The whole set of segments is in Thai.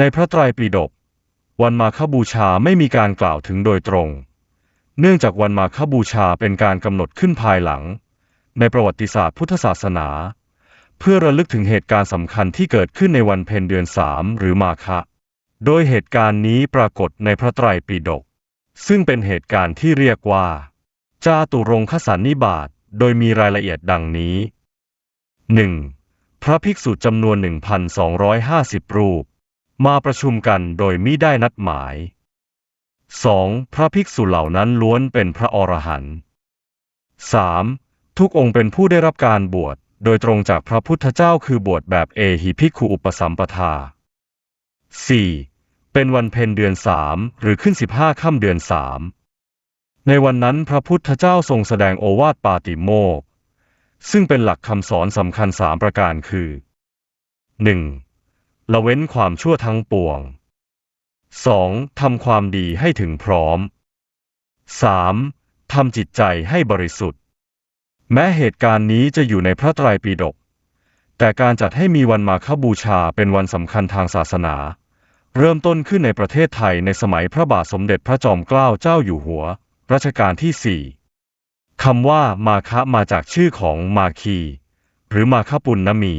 ในพระไตรปิฎกวันมาฆบูชาไม่มีการกล่าวถึงโดยตรง เนื่องจากวันมาฆบูชาเป็นการกำหนดขึ้นภายหลัง ในประวัติศาสตร์พุทธศาสนา เพื่อระลึกถึงเหตุการณ์สำคัญที่เกิดขึ้นในวันเพ็ญเดือนสามหรือมาฆะโดยเหตุการณ์นี้ปรากฏในพระไตรปิฎกซึ่งเป็นเหตุการณ์ที่เรียกว่าจาตุรงคสันนิบาตโดยมีรายละเอียดดังนี้ 1. พระภิกษุจำนวน 1,250 รูป มาประชุมกันโดยมิได้นัดหมาย 2. พระภิกษุเหล่านั้นล้วนเป็นพระอรหันต์ 3. ทุกองค์เป็นผู้ได้รับการบวชโดยตรงจากพระพุทธเจ้าคือบวชแบบเอหิภิกขุอุปสัมปทา 4. เป็นวันเพ็ญเดือนสามหรือขึ้นสิบห้าค่ำเดือนสามในวันนั้นพระพุทธเจ้าทรงแสดงโอวาทปาติโมกซึ่งเป็นหลักคำสอนสำคัญสามประการคือ 1. ละเว้นความชั่วทั้งปวง 2. ทำความดีให้ถึงพร้อม 3. ทำจิตใจให้บริสุทธิ์ แม้เหตุการณ์นี้จะอยู่ในพระไตรปิฎกแต่การจัดให้มีวันมาฆบูชาเป็นวันสำคัญทางศาสนา เริ่มต้นขึ้นในประเทศไทยในสมัยพระบาทสมเด็จพระจอมเกล้าเจ้าอยู่หัว รัชกาลที่4คำว่ามาคะมาจากชื่อของมาคี หรือมาคปุณณมี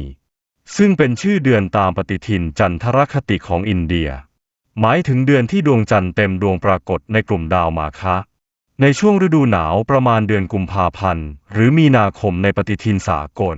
ซึ่งเป็นชื่อเดือนตามปฏิทินจันทรคติของอินเดีย หมายถึงเดือนที่ดวงจันทร์เต็มดวงปรากฏในกลุ่มดาวมาคะในช่วงฤดูหนาวประมาณเดือนกุมภาพันธ์ หรือมีนาคมในปฏิทินสากล